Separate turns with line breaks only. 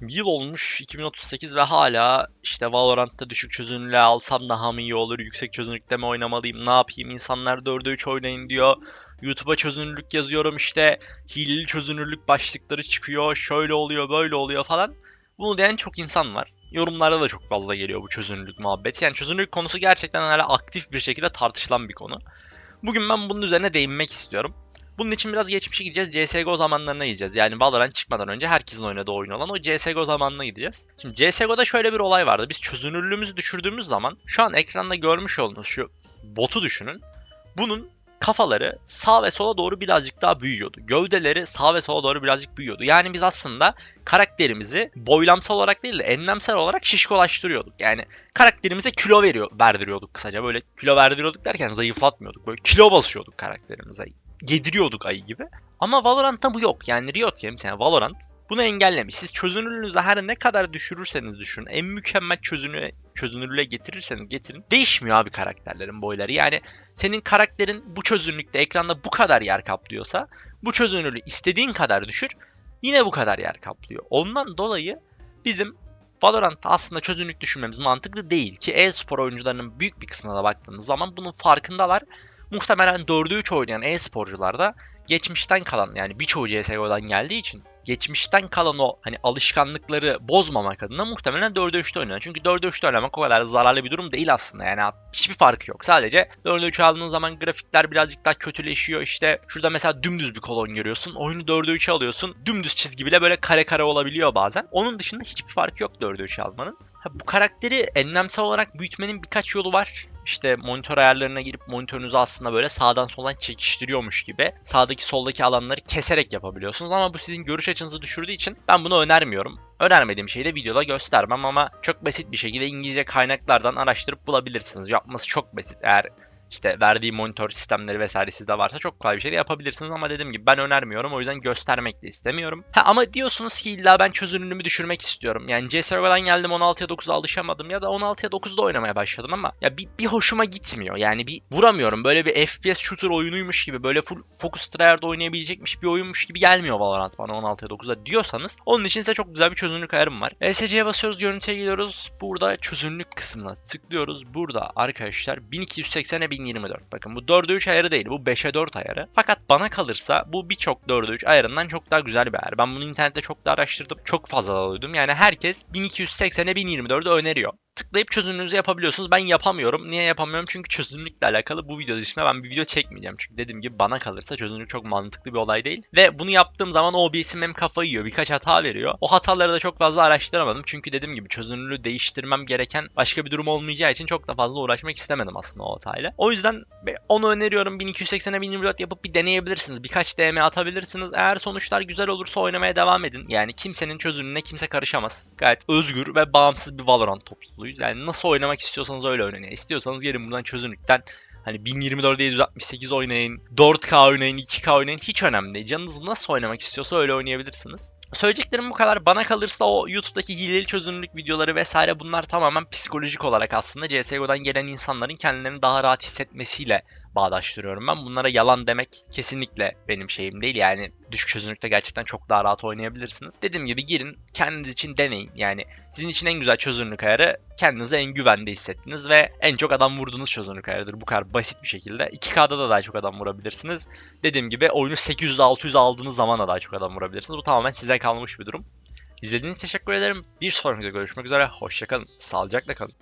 yıl olmuş 2038 ve hala işte Valorant'ta düşük çözünürlüğe alsam daha mı iyi olur, yüksek çözünürlükte mi oynamalıyım, ne yapayım, insanlar 4'e 3 oynayın diyor. YouTube'a çözünürlük yazıyorum işte hileli çözünürlük başlıkları çıkıyor, şöyle oluyor, böyle oluyor falan. Bunu diyen çok insan var. Yorumlarda da çok fazla geliyor bu çözünürlük muhabbeti. Yani çözünürlük konusu gerçekten hala aktif bir şekilde tartışılan bir konu. Bugün ben bunun üzerine değinmek istiyorum. Bunun için biraz geçmişe gideceğiz. CSGO zamanlarına gideceğiz. Yani Valorant çıkmadan önce herkesin oynadığı oyun olan o CSGO zamanına gideceğiz. Şimdi CSGO'da şöyle bir olay vardı. Biz çözünürlüğümüzü düşürdüğümüz zaman şu an ekranda görmüş olduğunuz şu botu düşünün. Bunun kafaları sağ ve sola doğru birazcık daha büyüyordu. Gövdeleri sağ ve sola doğru birazcık büyüyordu. Yani biz aslında karakterimizi boylamsal olarak değil de enlemsel olarak şişkolaştırıyorduk. Yani karakterimize kilo veriyor, verdiriyorduk kısaca. Böyle kilo verdiriyorduk derken zayıflatmıyorduk. Böyle kilo basıyorduk karakterimize. Yediriyorduk ayı gibi. Ama Valorant'ta bu yok. Yani Riot Games yani Valorant bunu engellemiş. Siz çözünürlüğünüzü her ne kadar düşürürseniz düşürün, en mükemmel çözünü, çözünürlüğe getirirseniz getirin. Değişmiyor abi karakterlerin boyları. Yani senin karakterin bu çözünürlükte ekranda bu kadar yer kaplıyorsa bu çözünürlüğü istediğin kadar düşür yine bu kadar yer kaplıyor. Ondan dolayı bizim Valorant'ta aslında çözünürlük düşürmemiz mantıklı değil ki e-spor oyuncularının büyük bir kısmına da baktığınız zaman bunun farkındalar. Muhtemelen 4'ü 3 oynayan e-sporcular da geçmişten kalan yani birçoğu CSGO'dan geldiği için geçmişten kalan o hani alışkanlıkları bozmamak adına muhtemelen 4'e 3'te oynuyor. Çünkü 4'e 3'te oynamak o kadar zararlı bir durum değil aslında. Yani hiçbir farkı yok. Sadece 4'e 3 aldığın zaman grafikler birazcık daha kötüleşiyor. İşte şurada mesela dümdüz bir kolon görüyorsun. Oyunu 4'e 3'e alıyorsun. Dümdüz çizgi bile böyle kare kare olabiliyor bazen. Onun dışında hiçbir farkı yok 4'e 3'e almanın. Bu karakteri enlemsel olarak büyütmenin birkaç yolu var. İşte monitör ayarlarına girip monitörünüzü aslında böyle sağdan soldan çekiştiriyormuş gibi sağdaki soldaki alanları keserek yapabiliyorsunuz ama bu sizin görüş açınızı düşürdüğü için ben bunu önermiyorum. Önermediğim şeyi de videoda göstermem ama çok basit bir şekilde İngilizce kaynaklardan araştırıp bulabilirsiniz. Yapması çok basit. Eğer işte verdiği monitör sistemleri vesaire sizde varsa çok kolay bir şey de yapabilirsiniz ama dediğim gibi ben önermiyorum o yüzden göstermek de istemiyorum. Ha ama diyorsunuz ki illa ben çözünürlüğümü düşürmek istiyorum. Yani CSGO'dan geldim 16'ya 9'a alışamadım ya da 16'ya 9'da oynamaya başladım ama ya bir, bir hoşuma gitmiyor. Yani bir vuramıyorum. Böyle bir FPS shooter oyunuymuş gibi böyle full focus tryhard oynayabilecekmiş bir oyunmuş gibi gelmiyor Valorant bana 16'ya 9'da diyorsanız onun için size çok güzel bir çözünürlük ayarım var. ESC'ye basıyoruz görüntüye geliyoruz. Burada çözünürlük kısmına tıklıyoruz. Burada arkadaşlar 1280'e 1024. Bakın bu 4'e 3 ayarı değil. Bu 5'e 4 ayarı. Fakat bana kalırsa bu birçok 4'e 3 ayarından çok daha güzel bir ayar. Ben bunu internette çok da araştırdım. Çok fazla da duydum. Yani herkes 1280'e 1024'ü öneriyor tıklayıp çözünürlüğünüzü yapabiliyorsunuz. Ben yapamıyorum. Niye yapamıyorum? Çünkü çözünürlükle alakalı bu video dışında ben bir video çekmeyeceğim. Çünkü dediğim gibi bana kalırsa çözünürlük çok mantıklı bir olay değil. Ve bunu yaptığım zaman OBS'im hem kafayı yiyor. Birkaç hata veriyor. O hataları da çok fazla araştıramadım. Çünkü dediğim gibi çözünürlüğü değiştirmem gereken başka bir durum olmayacağı için çok da fazla uğraşmak istemedim aslında o hatayla. O yüzden onu öneriyorum. 1280'e 1024 yapıp bir deneyebilirsiniz. Birkaç DM atabilirsiniz. Eğer sonuçlar güzel olursa oynamaya devam edin. Yani kimsenin çözünürlüğüne kimse karışamaz. Gayet özgür ve bağımsız bir Valorant topluluğuyuz. Yani nasıl oynamak istiyorsanız öyle oynayın. İstiyorsanız gelin buradan çözünürlükten hani 1024'e 768 oynayın, 4K oynayın, 2K oynayın hiç önemli değil. Canınız nasıl oynamak istiyorsa öyle oynayabilirsiniz. Söyleyeceklerim bu kadar. Bana kalırsa o YouTube'daki hileli çözünürlük videoları vesaire bunlar tamamen psikolojik olarak aslında CSGO'dan gelen insanların kendilerini daha rahat hissetmesiyle bağdaştırıyorum ben. Bunlara yalan demek kesinlikle benim şeyim değil. Yani düşük çözünürlükte gerçekten çok daha rahat oynayabilirsiniz. Dediğim gibi girin kendiniz için deneyin. Yani sizin için en güzel çözünürlük ayarı kendinizi en güvende hissettiniz ve en çok adam vurduğunuz çözünürlük ayarıdır. Bu kadar basit bir şekilde. 2K'da da daha çok adam vurabilirsiniz. Dediğim gibi oyunu 800'de 600 aldığınız zaman da daha çok adam vurabilirsiniz. Bu tamamen size kalmış bir durum. İzlediğiniz için teşekkür ederim. Bir sonraki videoda görüşmek üzere. Hoşçakalın. Sağlıcakla kalın.